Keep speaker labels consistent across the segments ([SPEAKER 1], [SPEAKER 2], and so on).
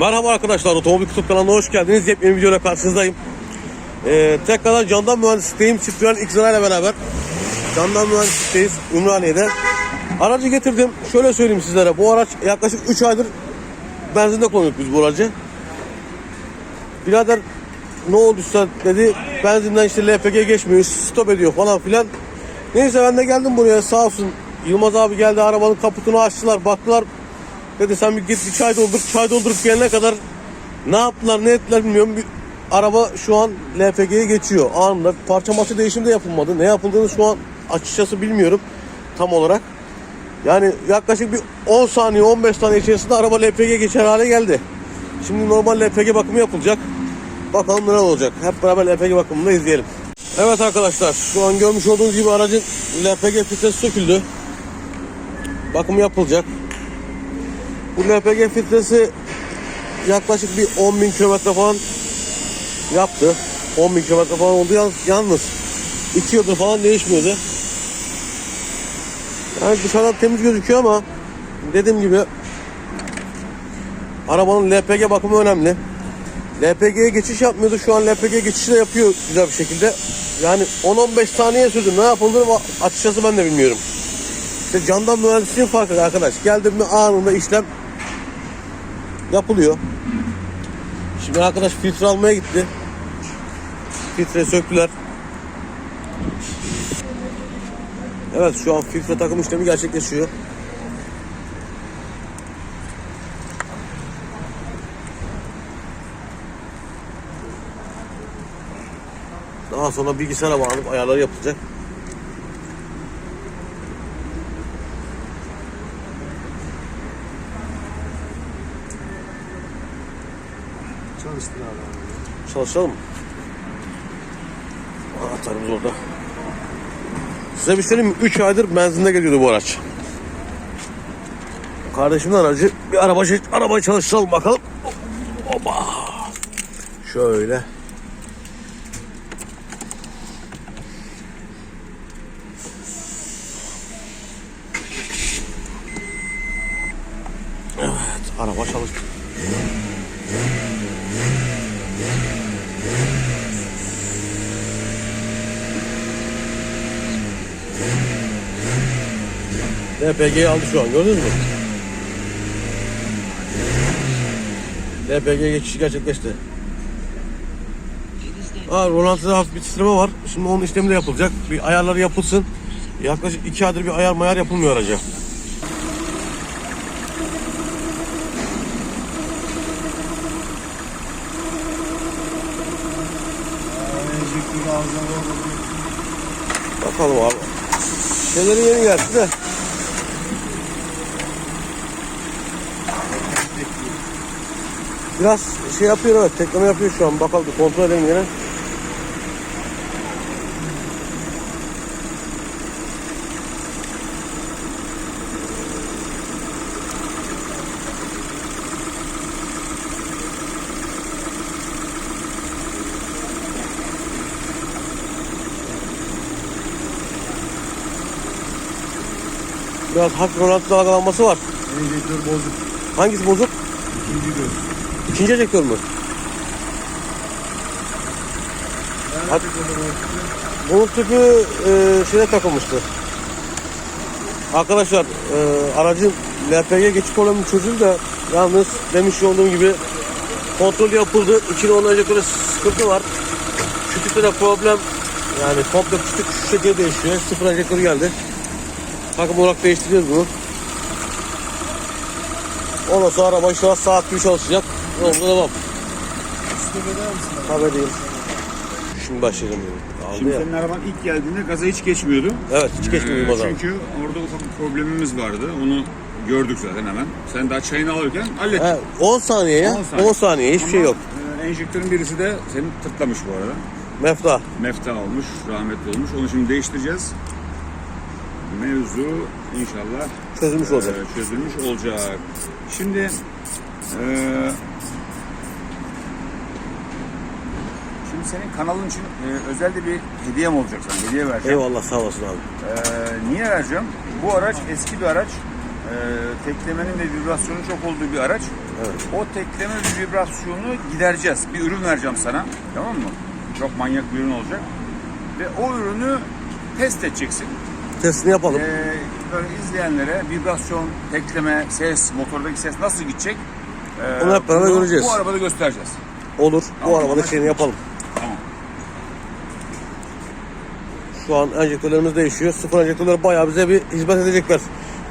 [SPEAKER 1] Merhaba arkadaşlar, Otomobil Kutup kanalına hoş geldiniz. Yepyeni videoyla karşınızdayım. Ee, tekrardan Candan Mühendislik'teyim. Citroen X'ına ile beraber. Candan Mühendislik'teyiz, Ümraniye'de. Aracı getirdim. Şöyle söyleyeyim sizlere. Bu araç yaklaşık 3 aydır benzinde kullanıyoruz biz bu aracı. Birader ne olduysa dedi benzinden işte LPG geçmiyor, stop ediyor falan filan. Neyse ben de geldim buraya sağ olsun. Yılmaz abi geldi arabanın kaputunu açtılar baktılar. Dedi sen bir git bir çay doldur. Çay doldurup gelene kadar ne yaptılar ne ettiler bilmiyorum. Bir araba şu an LPG'ye geçiyor anında. Parça maçı değişimi de yapılmadı. Ne yapıldığını şu an açıkçası bilmiyorum tam olarak. Yani yaklaşık bir 10 saniye 15 saniye içerisinde araba LPG geçer hale geldi. Şimdi normal LPG bakımı yapılacak. Bakalım neler olacak. Hep beraber LPG bakımını izleyelim. Evet arkadaşlar şu an görmüş olduğunuz gibi aracın LPG filtresi söküldü. Bakımı yapılacak. Bu LPG filtresi yaklaşık bir 10.000 kilometre falan yaptı. 10.000 kilometre falan oldu yalnız, yalnız 2 yıldır falan değişmiyordu. Yani dışarıdan temiz gözüküyor ama dediğim gibi arabanın LPG bakımı önemli. LPG'ye geçiş yapmıyordu. Şu an LPG geçişi de yapıyor güzel bir şekilde. Yani 10-15 saniye sürdü. Ne yapıldığını açıkçası ben de bilmiyorum. İşte candan mühendisliğin farkı arkadaş. Geldim mi anında işlem yapılıyor. Şimdi arkadaş filtre almaya gitti. Filtre söktüler. Evet şu an filtre takım işlemi gerçekleşiyor. Daha sonra bilgisayara bağlanıp ayarları yapılacak.
[SPEAKER 2] Çalıştır abi.
[SPEAKER 1] Çalışalım mı? Anahtarımız orada. Size bir söyleyeyim mi? 3 aydır benzinde geliyordu bu araç. Kardeşimin aracı. Bir araba arabayı çalıştıralım bakalım. Oba. Şöyle. Evet, araba çalıştı. LPG'yi aldı şu an gördünüz mü? LPG geçişi gerçekleşti. Ha, Rolantıda hafif bir titreme var. Şimdi onun işlemi de yapılacak. Bir ayarları yapılsın. Yaklaşık iki aydır bir ayar mayar yapılmıyor araca. Bakalım abi. Şeyleri yeni geldi de. Biraz şey yapıyor evet tekleme yapıyor şu an bakalım kontrol edelim yine. Biraz hafif rolanti dalgalanması var.
[SPEAKER 2] Enjektör bozuk.
[SPEAKER 1] Hangisi bozuk?
[SPEAKER 2] İkinci göz.
[SPEAKER 1] İkinci enjektör mü?
[SPEAKER 2] Hadi.
[SPEAKER 1] Bunun tüpü e, şeye takılmıştı. Arkadaşlar e, aracın LPG geçiş problemi çözüldü yalnız demiş olduğum gibi kontrol yapıldı. İçine onun enjektörü sıkıntı var. Kütükte de problem yani komple kütük şu şekilde değişiyor. Sıfır enjektörü geldi. Takım olarak değiştireceğiz bunu. Ondan sonra araba inşallah saat gibi çalışacak. Yolda devam. Haber diyeyim. Şimdi başlayalım. Aldı
[SPEAKER 3] Şimdi
[SPEAKER 1] ya.
[SPEAKER 3] senin araban ilk geldiğinde gaza hiç geçmiyordu.
[SPEAKER 1] Evet hiç geçmiyor
[SPEAKER 3] Ee. Çünkü orada ufak bir problemimiz vardı. Onu gördük zaten hemen. Sen daha çayını alırken hallettin.
[SPEAKER 1] He, 10 saniye ya.
[SPEAKER 3] 10
[SPEAKER 1] 10
[SPEAKER 3] saniye.
[SPEAKER 1] saniye, hiçbir şey yok.
[SPEAKER 3] e, enjektörün birisi de senin tıklamış bu arada.
[SPEAKER 1] Mefta.
[SPEAKER 3] Mefta olmuş, rahmetli olmuş. Onu şimdi değiştireceğiz. Mevzu inşallah
[SPEAKER 1] Çözülmüş
[SPEAKER 3] e,
[SPEAKER 1] olacak.
[SPEAKER 3] çözülmüş olacak. Şimdi e, senin kanalın için e, özel de bir hediyem olacak sana. Hediye vereceğim.
[SPEAKER 1] Eyvallah sağ olasın abi.
[SPEAKER 3] Ee, niye vereceğim? Bu araç eski bir araç. Ee, teklemenin ve vibrasyonun çok olduğu bir araç.
[SPEAKER 1] Evet.
[SPEAKER 3] O tekleme ve vibrasyonu gidereceğiz. Bir ürün vereceğim sana. Tamam mı? Çok manyak bir ürün olacak. Ve o ürünü test edeceksin.
[SPEAKER 1] Testini yapalım.
[SPEAKER 3] Ee, böyle izleyenlere vibrasyon, tekleme, ses, motordaki ses nasıl gidecek? Ee,
[SPEAKER 1] Onu hep beraber göreceğiz.
[SPEAKER 3] Bu arabada göstereceğiz.
[SPEAKER 1] Olur. Bu arabada
[SPEAKER 3] anlaşıldı.
[SPEAKER 1] şeyini yapalım.
[SPEAKER 3] Tamam.
[SPEAKER 1] Şu an enjektörlerimiz değişiyor. Sıfır enjektörler bayağı bize bir hizmet edecekler.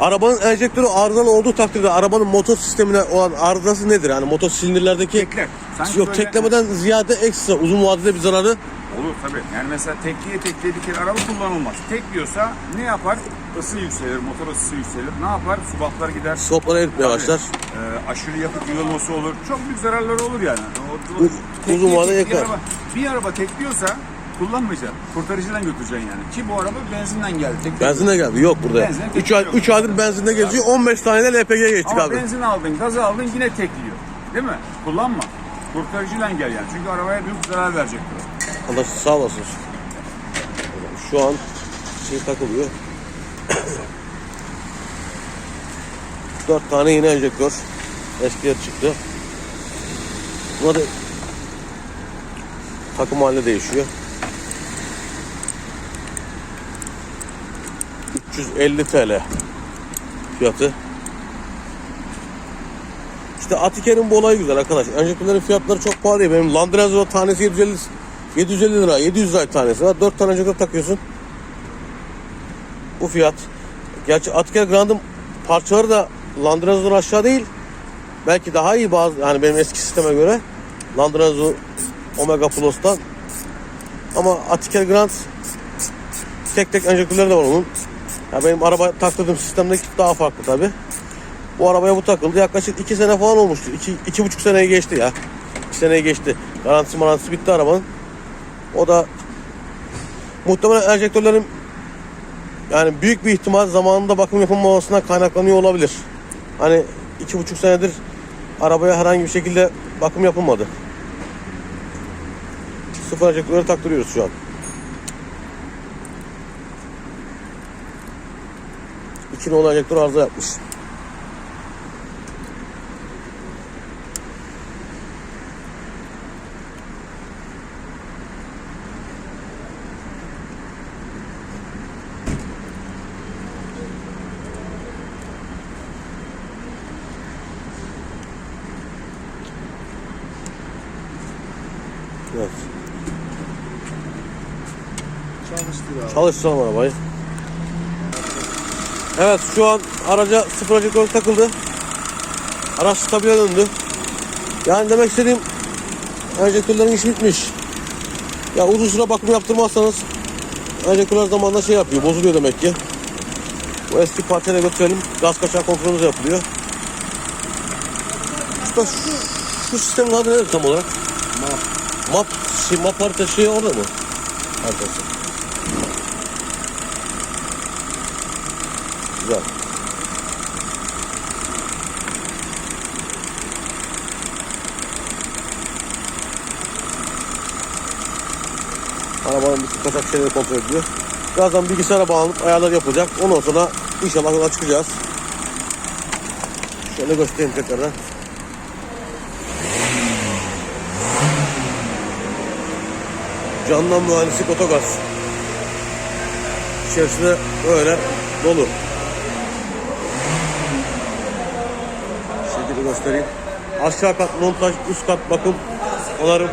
[SPEAKER 1] Arabanın enjektörü arızalı olduğu takdirde arabanın motor sistemine olan arızası nedir? Yani motor silindirlerdeki
[SPEAKER 3] Tekler. Sanki
[SPEAKER 1] yok
[SPEAKER 3] böyle-
[SPEAKER 1] teklemeden ziyade ekstra uzun vadede bir zararı
[SPEAKER 3] Olur tabii. Yani mesela tekliye tekliye bir kere araba kullanılmaz. Tekliyorsa ne yapar? Isı yükselir, motor ısısı yükselir. Ne yapar? Subaplar gider.
[SPEAKER 1] stoplara eritmeye
[SPEAKER 3] Tabii.
[SPEAKER 1] başlar.
[SPEAKER 3] Ee, aşırı yakıt yığılması olur. Çok büyük zararları olur yani. O, tekliye
[SPEAKER 1] uzun vadede
[SPEAKER 3] tekliye
[SPEAKER 1] yakar.
[SPEAKER 3] Araba, bir araba tekliyorsa kullanmayacaksın. Kurtarıcıdan götüreceksin yani. Ki bu araba benzinden geldi. Tekliyor.
[SPEAKER 1] Benzinle geldi. Yok burada.
[SPEAKER 3] Benzine
[SPEAKER 1] 3 ay,
[SPEAKER 3] yok.
[SPEAKER 1] üç aydır benzinle geziyor. 15 tane de LPG geçtik
[SPEAKER 3] Ama
[SPEAKER 1] abi.
[SPEAKER 3] benzin aldın, gaz aldın yine tekliyor. Değil mi? Kullanma. Kurtarıcıyla gel yani. Çünkü arabaya büyük zarar verecektir. o.
[SPEAKER 1] Allah sağ olasın. Şu an şey takılıyor. 4 tane yine enjektör. Eskiye çıktı. Bunlar da takım haline değişiyor. 350 TL fiyatı. İşte Atiker'in bu olayı güzel arkadaş. Enjektörlerin fiyatları çok pahalı değil. Benim Landrazzo tanesi 750 750 lira, 700 lira tanesi var. 4 tane enjektör takıyorsun. Bu fiyat. Gerçi Atiker Grand'ın parçaları da Landrazzo'dan aşağı değil. Belki daha iyi bazı yani benim eski sisteme göre. Landrazzo Omega Plus'tan. Ama Atiker Grand tek tek enjektörleri de var onun. Ya benim araba taktırdığım sistemdeki daha farklı tabi. Bu arabaya bu takıldı. Yaklaşık 2 sene falan olmuştu. 2 iki, buçuk seneyi geçti ya. 2 seneyi geçti. Garantisi marantisi bitti arabanın. O da muhtemelen enjektörlerin yani büyük bir ihtimal zamanında bakım yapılmamasından kaynaklanıyor olabilir. Hani iki buçuk senedir arabaya herhangi bir şekilde bakım yapılmadı. Sıfır enjektörleri taktırıyoruz şu an. Nolu enjektör arıza yapmış. Evet.
[SPEAKER 2] Çalıştır abi.
[SPEAKER 1] Çalıştıralım arabayı. Evet şu an araca sıfır enjektör takıldı. Araç stabile döndü. Yani demek istediğim enjektörlerin işi bitmiş. Ya uzun süre bakım yaptırmazsanız enjektörler zamanla şey yapıyor, bozuluyor demek ki. Bu eski parçayla götürelim. Gaz kaçağı kontrolümüz yapılıyor. Usta şu, şu sistemin adı nedir tam olarak?
[SPEAKER 2] Map.
[SPEAKER 1] Map, şey, map harita şeyi orada mı? Haritası. Güzel. Arabanın bütün kaçak şeyleri kontrol ediyor. Birazdan bilgisayara bağlanıp ayarlar yapılacak. Ondan sonra inşallah yola çıkacağız. Şöyle göstereyim tekrardan. Candan mühendislik otogaz. İçerisi böyle dolu. Şekilde göstereyim. Aşağı kat montaj, üst kat bakım, onarım.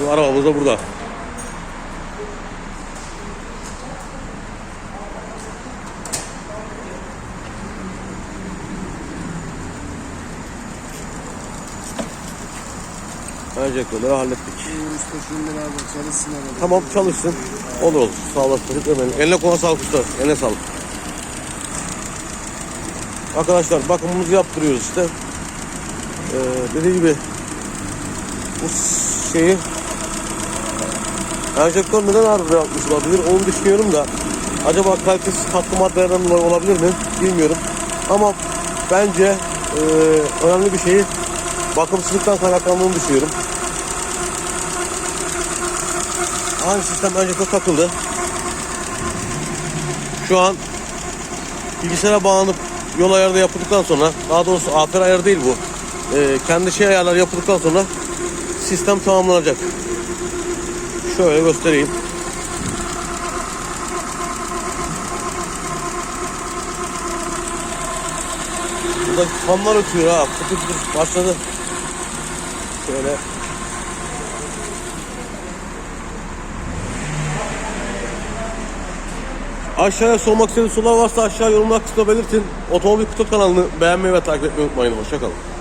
[SPEAKER 1] Bu arabamız da burada. Hallettik.
[SPEAKER 2] Beraber çalışsın araba.
[SPEAKER 1] Tamam çalışsın. Olur olur. Sağ olasın. Eline koluna sağlık usta. Eline sağlık. Arkadaşlar bakımımızı yaptırıyoruz işte. Ee, dediğim gibi bu şeyi enjektör neden arıza yapmış olabilir onu düşünüyorum da acaba kalitesiz katkı maddelerden dolayı olabilir mi bilmiyorum ama bence e, önemli bir şeyi bakımsızlıktan kaynaklandığını düşünüyorum. Aynı sistem enjektör takıldı. Şu an bilgisayara bağlanıp yol ayarı yapıldıktan sonra daha doğrusu afer ayarı değil bu. Ee, kendi şey ayarları yapıldıktan sonra sistem tamamlanacak. Şöyle göstereyim. Burada fanlar ötüyor ha. Fıtır fıtır başladı. Şöyle. Aşağıya sormak istediğiniz sorular varsa aşağı yorumlar kısmına belirtin. Otomobil Kutu kanalını beğenmeyi ve takip etmeyi unutmayın. Hoşçakalın.